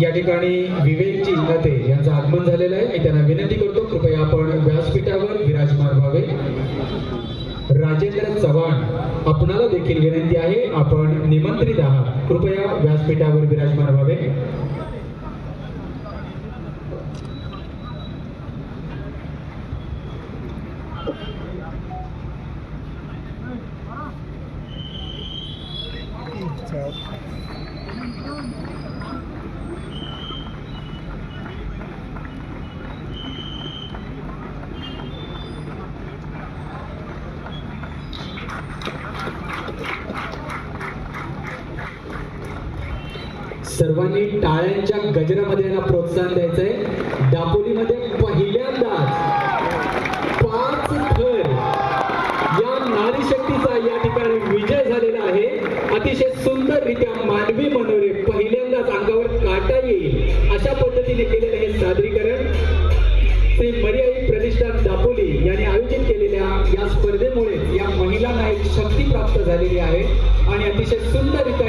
या ठिकाणी विवेक चिन्हते यांचं आगमन झालेलं आहे. मी त्यांना विनंती करतो कृपया आपण व्यासपीठावर विराजमान व्हावे. राजेंद्र चव्हाण आपणाला देखील विनंती आहे आपण निमंत्रित आहात. कृपया व्यासपीठावर विराजमान व्हावे. सर्वांनी टाळ्यांच्या गजरामध्ये यांना प्रोत्साहन द्यायचंय. दापोलीमध्ये पहिल्यांदाच पाच थर या नारी शक्तीचा या ठिकाणी विजय झालेला आहे. अतिशय सुंदररित्या मानवी मनोरे पहिल्यांदाच अंगावर काटा येईल अशा पद्धतीने केलेलं हे सादरीकरण. श्री मर्यादित प्रतिष्ठान दापोली यांनी आयोजित केलेल्या या स्पर्धेमुळे या महिलांना एक शक्ती प्राप्त झालेली आहे. आणि अतिशय सुंदररित्या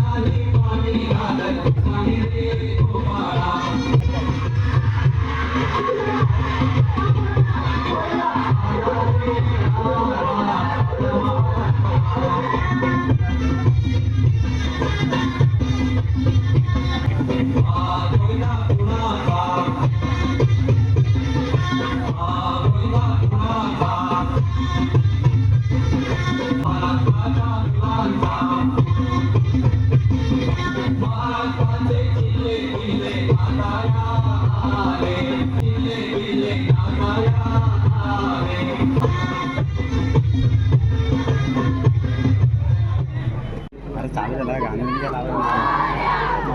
Hallelujah. चालू झालं गाणं म्हणजे काय लावलं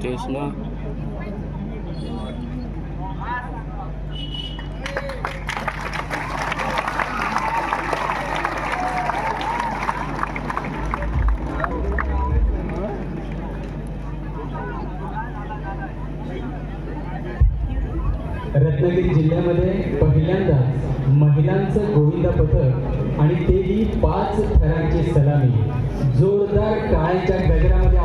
Cheers na. रत्नागिरी जिल्ह्यामध्ये पहिल्यांदा महिलांचं गोविंदा पथक आणि तेही पाच थरांची सलामी. जोरदार टाळ्यांच्या गजरामध्ये